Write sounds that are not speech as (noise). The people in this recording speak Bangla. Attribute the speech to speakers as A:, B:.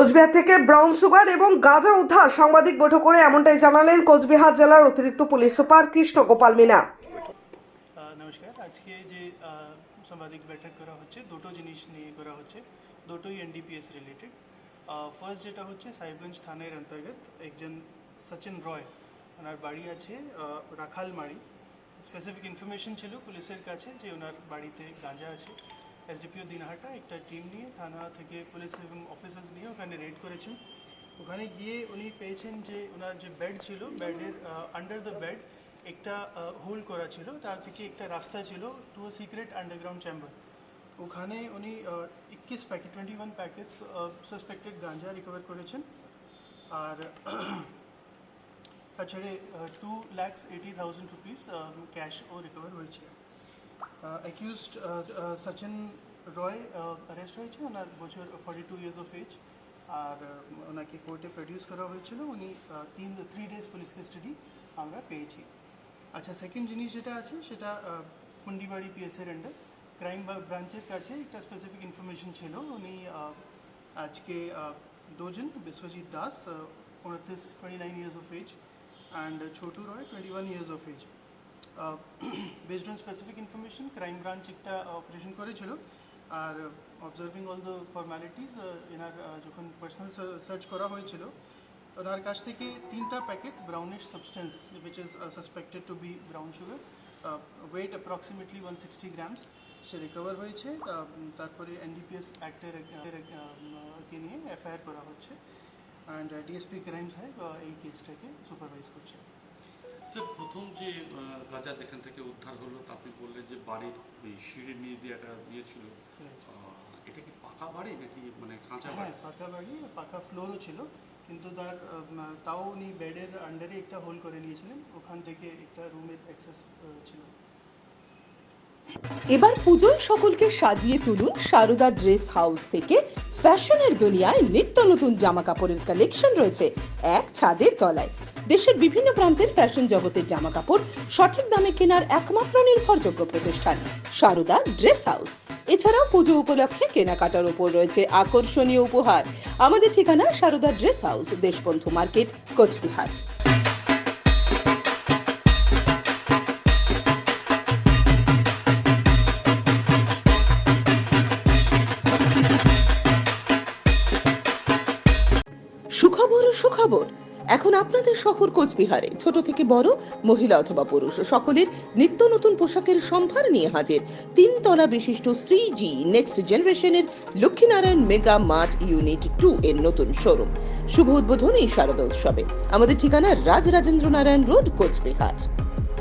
A: কোচবিহার থেকে ব্রাউন সুগার এবং গাঁজা উদ্ধার সাংবাদিক বৈঠক করে এমনটাই জানালেন কোচবিহার জেলার অতিরিক্ত পুলিশ সুপার কৃষ্ণ গোপাল মিনা।
B: নমস্কার। আজকে যে সাংবাদিক বৈঠক করা হচ্ছে, দুটো জিনিস নিয়ে করা হচ্ছে, দুটোই এনডিপিএস রিলেটেড ফার্স্ট যেটা হচ্ছে, সাহেবগঞ্জ থানার অন্তর্গত একজন সচিন রয়, ওনার বাড়ি আছে রাখালমারি। স্পেসিফিক ইনফরমেশন ছিল পুলিশের কাছে যে ওনার বাড়িতে গাঁজা আছে। এসডিপিও দিনহাটা একটা টিম নিয়ে, থানা থেকে পুলিশ এবং অফিসার্স নিয়ে ওখানে রেড করেছেন। ওখানে গিয়ে উনি পেয়েছেন যে ওনার যে বেড ছিল বেডের আন্ডার দ্য বেড একটা হোল করা ছিল। তার থেকে একটা রাস্তা ছিল টু সিক্রেট আন্ডারগ্রাউন্ড চেম্বার ওখানে উনি ইক্কিশ packet twenty one packets suspected ganja recover করেছেন। আর (clears throat) তাছাড়া two lakhs eighty thousand rupees ক্যাশও recover হয়েছে। অ্যাকিউজড সচিন রয় অ্যারেস্ট হয়েছে। ওনার বছর forty two years of age আর ওনাকে কোর্টে প্রডিউস করা হয়েছিল। উনি তিন থ্রি ডেজ পুলিশ কাস্টাডি আমরা পেয়েছি। আচ্ছা সেকেন্ড জিনিস যেটা আছে সেটা আহ, কুন্ডিবাড়ি পিএসের আন্ডার ক্রাইম ব্রাঞ্চের কাছে একটা স্পেসিফিক ইনফরমেশন ছিল। উনি আজকে দুজন বিশ্বজিৎ দাস উনত্রিশ twenty nine years of age and Chhotu Roy twenty one years of age based on specific information crime branch একটা অপারেশন করেছিল। আর অবজার্ভিং অল দ্য ফর্ম্যালিটিস এনার যখন পার্সোনাল সার্চ করা হয়েছিল ওনার কাছ থেকে তিনটা packet brownish substance which is suspected to be brown sugar weight approximately one sixty grams say recover হয়েছে। তারপরে এনডিপিএস অ্যাক্টের কে নিয়ে এফআইআর করা হচ্ছে। অ্যান্ড ডিএসপি ক্রাইমস হয় আহ, এই কেসটাকে সুপারভাইজ করছে।
C: স্যার প্রথম যে গাঁজা যেখান থেকে উদ্ধার হলো তা আপনি বললেন যে বাড়ির ওই সিঁড়ির নিচ দিয়ে একটা ইয়ে ছিল। এটা কি পাকা বাড়ি নাকি মানে কাঁচা
B: হ্যাঁ
C: বাড়ি?
B: পাকা বাড়ি পাকা ফ্লোরও ছিল কিন্তু তার তাও উনি বেডের আন্ডারে একটা হোল করে নিয়েছিলেন ওখান থেকে একটা রুমের অ্যাক্সেস ছিল।
D: এবার পুজোয় সকলকে সাজিয়ে তুলুন সারদা ড্রেস হাউস থেকে ফ্যাশনের দুনিয়ায় নিত্য নতুন জামা কাপড়ের কালেকশন রয়েছে এক ছাদের তলায়। দেশের বিভিন্ন প্রান্তের ফ্যাশন জগতের জামা কাপড় সঠিক দামে কেনার একমাত্র নির্ভরযোগ্য প্রতিষ্ঠান সারদা ড্রেস হাউস এছাড়াও পুজো উপলক্ষে কেনাকাটার উপর রয়েছে আকর্ষণীয় উপহার। আমাদের ঠিকানা Sarada dress house Deshbandhu market, Cooch Behar. সুখবর সুখবর। এখন আপনাদের শহর কোচবিহারে, ছোট থেকে বড়, মহিলা অথবা পুরুষ, সকলের নিত্য নতুন পোশাকের সম্ভার নিয়ে হাজির। তিনতলা বিশিষ্ট শ্রী জি নেক্সট জেনারেশনের Lakshminarayan mega mart unit two এর নতুন শোরুম শুভ উদ্বোধন এই শারদা উৎসবে আমাদের ঠিকানা রাজ রাজেন্দ্র নারায়ণ রোড কোচবিহার।